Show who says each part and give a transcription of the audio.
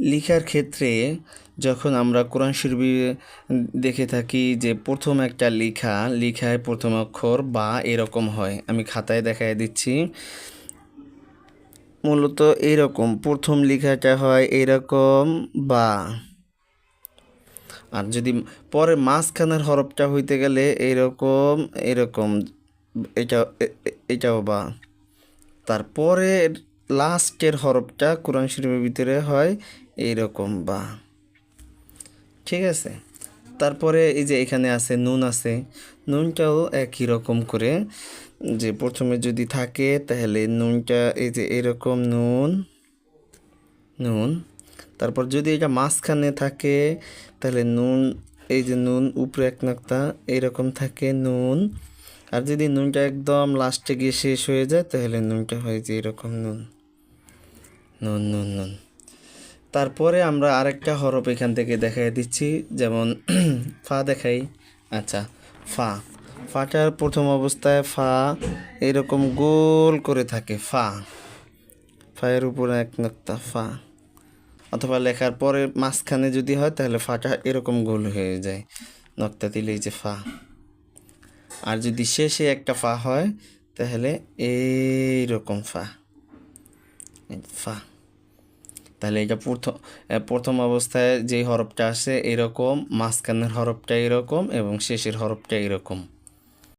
Speaker 1: লেখার ক্ষেত্রে যখন আমরা কোরআন শরীফে দেখে থাকি যে প্রথম একটা লেখা, লেখায় প্রথম অক্ষর বা এরকম হয়। আমি খাতায় দেখায় দিচ্ছি। মূলত এরকম, প্রথম লেখাটা হয় এরকম বা। আর যদি পরে মাঝখানের হরফটা হইতে গেলে এরকম এরকম এটা এটাও বা। তারপরে লাস্টের হরফটা কোরআন শরীফের ভিতরে হয় এইরকম বা। ঠিক আছে? তারপরে এই যে এখানে আছে, নুন আছে। নুনটাও একই রকম করে, যে প্রথমে যদি থাকে তাহলে নুনটা, এই যে এরকম নুন নুন। তারপর যদি এটা মাঝখানে থাকে তাহলে নুন, এই যে নুন উপরে এক নাক্তা, এইরকম থাকে নুন। আর যদি নুনটা একদম লাস্টে গিয়ে শেষ হয়ে যায় তাহলে নুনটা হয় যে এরকম নুন। নুন নুন নুন। তারপরে আমরা আরেকটা হরফ এখান থেকে দেখাই দিচ্ছি, যেমন ফা দেখাই। আচ্ছা ফা। ফাটার প্রথম অবস্থায় ফা এরকম গোল করে থাকে, ফা। ফায়ের উপরে এক নক্তা, ফা। অথবা লেখার পরে মাঝখানে যদি হয়, তাহলে ফাটা এরকম গোল হয়ে যায়, নক্তা দিলেই যে ফা। আর যদি শেষে একটা ফা হয়, তাহলে এইরকম ফা। তাহলে এটা প্রথম প্রথম অবস্থায় যে হরফটা আসে এরকম, মাঝখানের হরফটা এরকম এবং শেষের হরফটা এরকম।